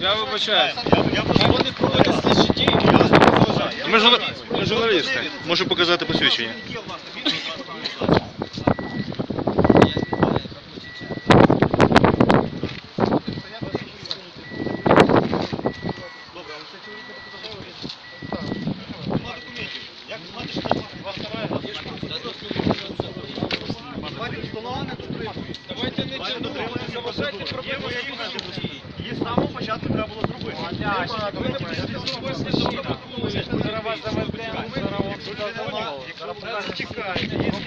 Я вибачаюсь. Я просто не проводив слідчі дії, я вас не заважаю. Ми ж журна- ми журналісти. Можу показати посвідчення. Нема документів. Як знати, що це вас старає? Бачите, встановлене дотримують. Давайте не Бачите, чинуйте, дотримується заважайте процедури. проблему самого початку треба було зробити. Ви не прийшли з. Зараз вас заведемо,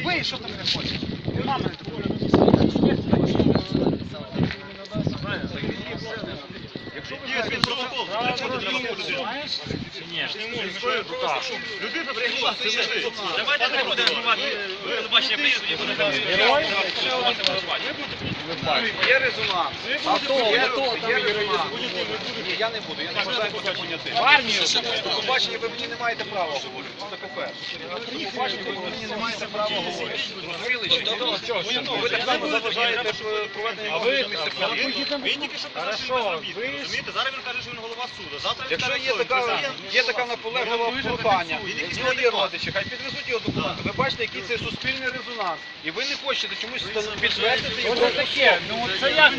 Ви що там не хочете? Нема мене такого. Якщо ви він протокол, для чого треба людину? Людина прийшла, це ви. Давайте не будемо знімати телебачення приїзду, і буде там Є резонанс. А то, є, є резонанс. Ні, я не буду, я не бажаю бути поняти. В армію, до побачення ви мені не маєте права говорити. Це по-перше. Побачення ви мені не маєте права говорити. Ні? Ну, Ви так само заважаєте проведення місця Він тільки що казав, що він безробітний, розумієте? Зараз він каже, що він голова суду. Завтра Якщо є така, є така наполеглива прохання, в нього є родичі, хай підвезуть його документи. Ви бачите, який це суспільний резонанс. І ви не хочете чомусь підтвердити його. Це таке, ну це як?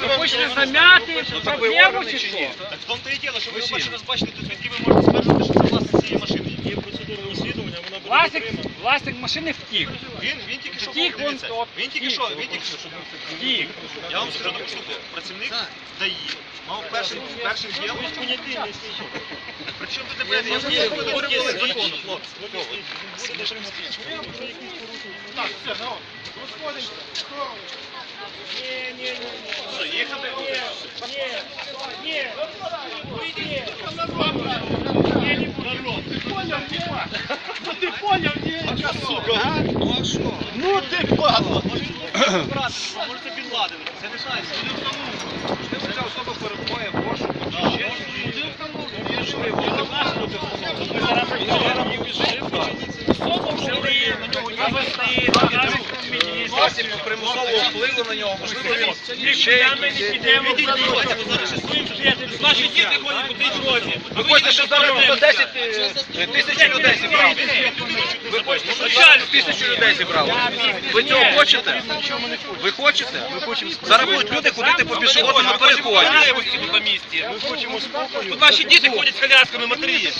Ви хочете зам'яти Ну, проблему чи що? Так в тому то і діло, що ви бачите, то звідки ви можете стверджувати, що це власник цієї машини. Є процедура розслідування, вона буде Власник, власник машини втік. Він, він тільки що Втік, був, дивіться, от, він тільки втік. що, він тільки що, Втік. Я вам скажу таку штуку. Працівник ДАІ мав першим, першим ділом... Причому тут тепер, я вже говорю по закону, хлопці. Їхати Ну ти падла! Можете підладити, це це не шанс. Можливо, ця особа перебуває в розшуку чи ще щось. Засіб примусового впливу на нього, можливо, він ще Наші діти ходять по тій дорозі. Ви хочете, щоб зараз було 10 е, тисяч людей зібрало? Ви хочете, щоб зараз тисячу людей зібрало? Ви цього хочете? Ви хочете? Зараз будуть люди ходити по пішохідному переході. на місці. Тут наші діти ходять з колясками, матері.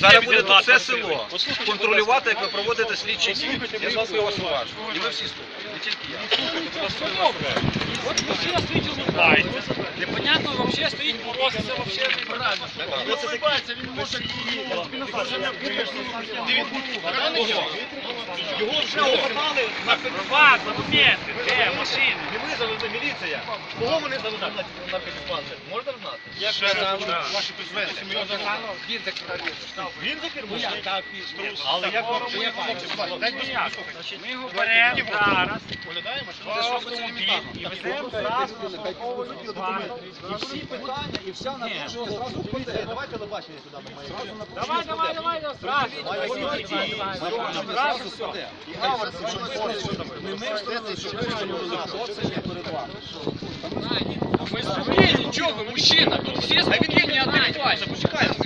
Зараз буде все село контролювати, як ви проводите слідчі дії. Я вас уважно. І ви всі слухаєте, не тільки я. От вообще стоїть улыбається. Непонятно, вообще стоїть боротися, вообще неправильно. він може Його вже обмотали на Права, документи, де машини? Не ви завезли, міліція. Кого вони завезли на, підспансер? Можете знати? Як ваші підзвезли? Він за кермо? Але як вам як вам Ми його беремо зараз. В автомобіль. І веземо службової І всі питання, і вся напруженість зразу впаде. Давай телебачення сюди. Давай, давай, давай, зразу. Зразу все. Ми собі нічого, мужчина, тут всі спокійні, адекватні. Почекайте.